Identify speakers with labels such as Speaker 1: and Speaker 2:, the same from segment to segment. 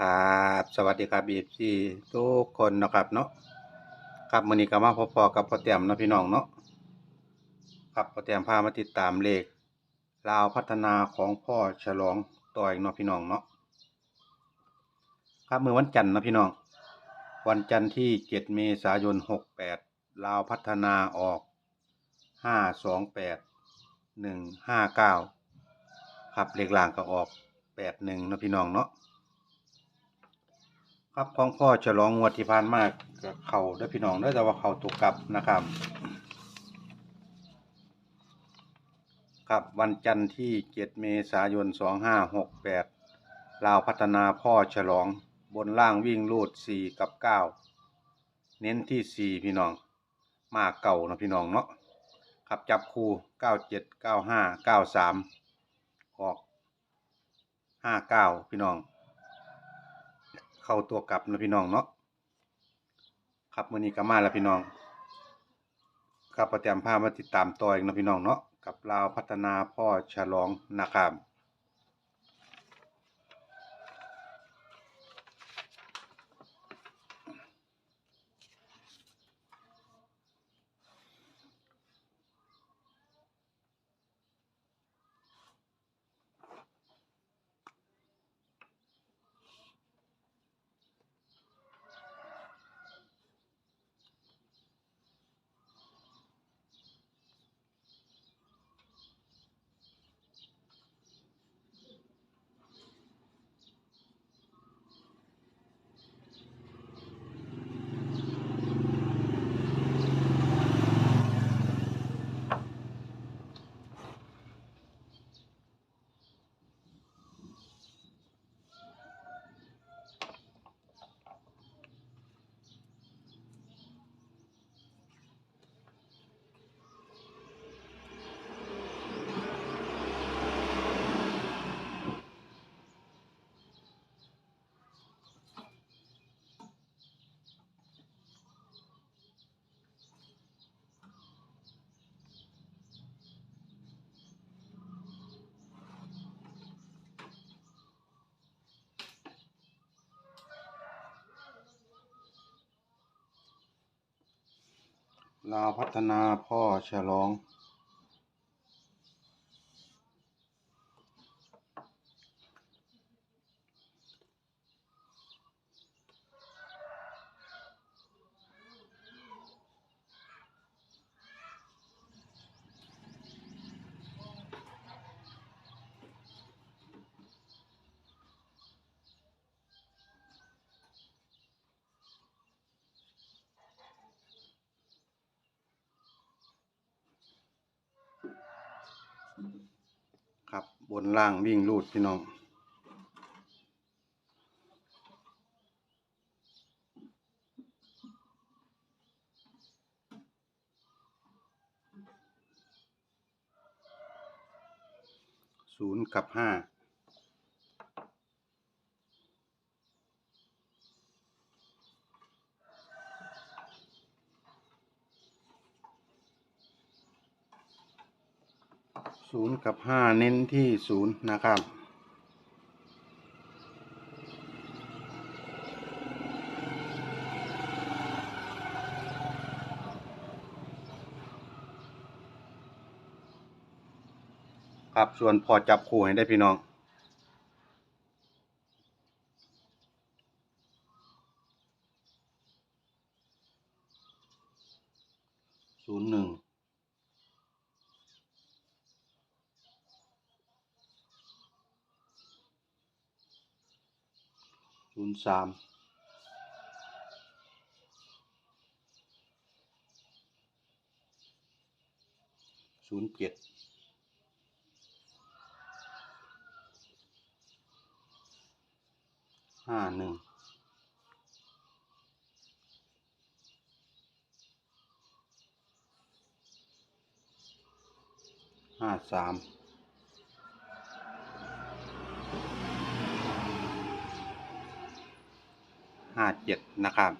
Speaker 1: ครับสวัสดีครับบีซีทุกคนนะครับเนาะครับมือนี้ก็มาพอๆกับพ่อเตรียมนะพี่น้องเนาะครับพ่อเตรียมพามาติดตามเลขลาวพัฒนาของพ่อฉลองต่อยเนาะพี่น้องเนาะครับมือวันจันทร์นะพี่น้อง วันจันทร์ที่7เมษายน68ลาวพัฒนาออก528 159ครับเลขล่างก็ออก81เนาะพี่น้องเนาะ ครับของพ่อฉลองงวดที่ผ่านมาก็เขาเด้พี่น้องเด้แต่ว่าเขาตกกลับนะครับ ครับวันจันทร์ที่7เมษายน2568ลาวพัฒนาพ่อฉลองบนล่างวิ่งลูด4กับ9เน้นที่4พี่น้อง มาเก่านะพี่น้องเนาะครับจับคู่97 95 93ออก59พี่น้อง เข้าตัวกลับนะพี่น้องเนาะครับมือนี้ก็มาแล้วพี่น้องครับประแตมพามาติดตามต่ออีกนะพี่น้องเนาะกับลาวพัฒนาพ่อฉลองนะครับ ลาวพัฒนาพ่อฉลอง ครั บนล่างวิ่งลูดพี่น้อง ศูนย์กับห้า ศูนย์กับห้าเน้นที่ศูนย์นะครับ ครับส่วนพอจับคู่ให้ได้พี่น้องศูนย์หนึ่ง ศูนย์สามศูนย์เจ็ดห้าหนึ่งห้าสาม ห้าเจ็ดนะครับ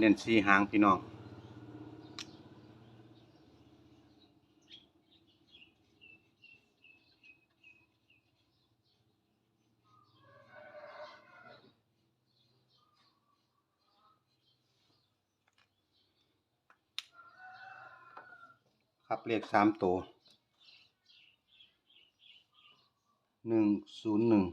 Speaker 1: เน้นสีหางพี่น้อง ครับเลขสามตัวหนึ่งศูนย์หนึ่ง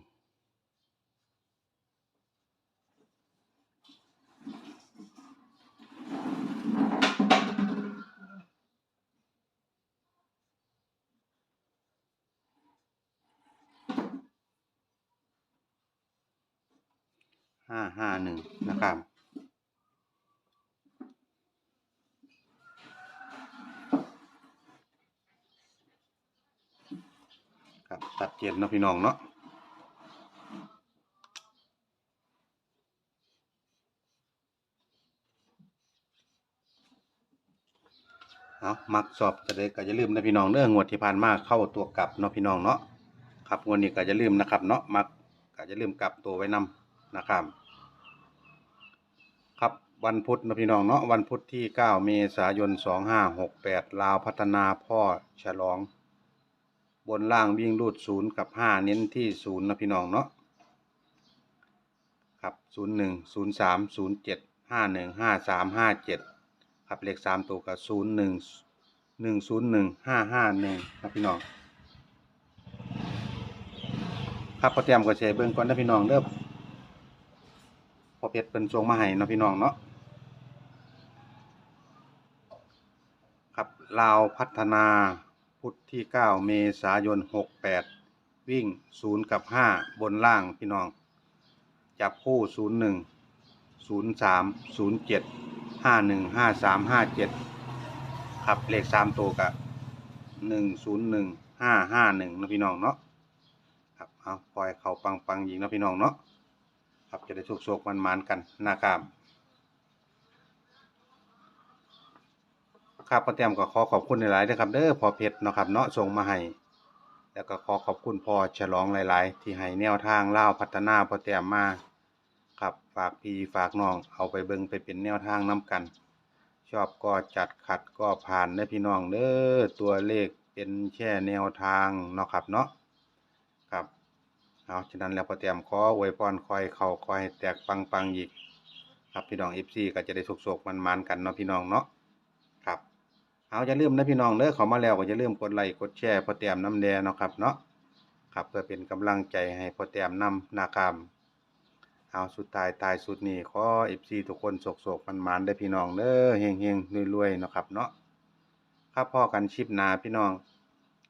Speaker 1: ห้าห้าหนึ่งนะครับ ครับตัดเจนเนาะพี่น้องเนาะเอามักสอบจะได้ก็อย่าลืมนะพี่น้องเด้องวดที่ผ่านมาเข้าตัวกลับเนาะพี่น้องเนาะครับงวดนี้ก็อย่าลืมนะครับเนาะมักก็อย่าลืมกลับตัวไว้นำ นะครับ ครับวันพุธนะพี่น้องเนาะวันพุธที่ 9 เมษายน 2568 ลาวพัฒนาพ่อฉลอง บนล่างวิ่งรูดศูนย์กับห้าเน้นที่ศูนย์นะพี่น้องเนาะครับศูนย์หนึ่งศูนย์สามศูนย์เจ็ดห้าหนึ่งห้าสามห้าเจ็ดครับเลขสามตัวกับศูนย์หนึ่งหนึ่งศูนย์หนึ่งห้าห้าหนึ่งครับพี่น้อง ครับพอเตรียมก็เชเบิ่งก่อนนะพี่น้องเด้อ พอเพชรเป็นทรงมาให้เนาะพี่น้องเนาะครับลาวพัฒนาพุทธที่ 9 เมษายน 68 วิ่ง 0 กับ 5 บนล่างพี่น้อง จับคู่ 01 03 07 51 53 57 ครับ เลข 3 ตัวกับ 101 551นะพี่น้องเนาะครับเอาปล่อยเขาปังปังยิงนะพี่น้องเนาะ ครับจะได้โชคๆมันๆกันนะครับครับป้าแต้มก็ขอขอบคุณหลายๆนะครับเด้อพอเพชรเนาะครับเนาะส่งมาให้แล้วก็ขอขอบคุณพ่อฉลองหลาย ๆ ที่ให้แนวทางเล่าพัฒนาพ่อแต้มมาครับฝากพี่ฝากน้องเอาไปเบิงไปเป็นแนวทางน้กัน ชอบก็จัดขัดก็ผ่านเด้พี่น้องเด้อตัวเลขเป็นแค่แนวทางเนาะครับเนาะ เอาฉะนั้นแล้วพอแต้มขออวยพรคอยเขาคอยแตกปังๆอีก ครับพี่น้อง FC ก็จะได้สุกๆมันๆกันเนาะพี่น้องเนาะครับเอาอย่าลืมนะพี่น้องเด้อเขามาแล้วก็อย่าลืมกดไลค์กดแชร์พอแต้มน้ำแดงเนาะครับเนาะครับเพื่อเป็นกำลังใจให้พอแต้มนำนะครับเอาสุดท้ายตายสุดนี้ขอ FC ทุกคนโศกๆมันๆได้พี่น้องเด้อเฮงๆรวยๆเนาะครับเนาะครับพ่อกันชิปนาพี่น้อง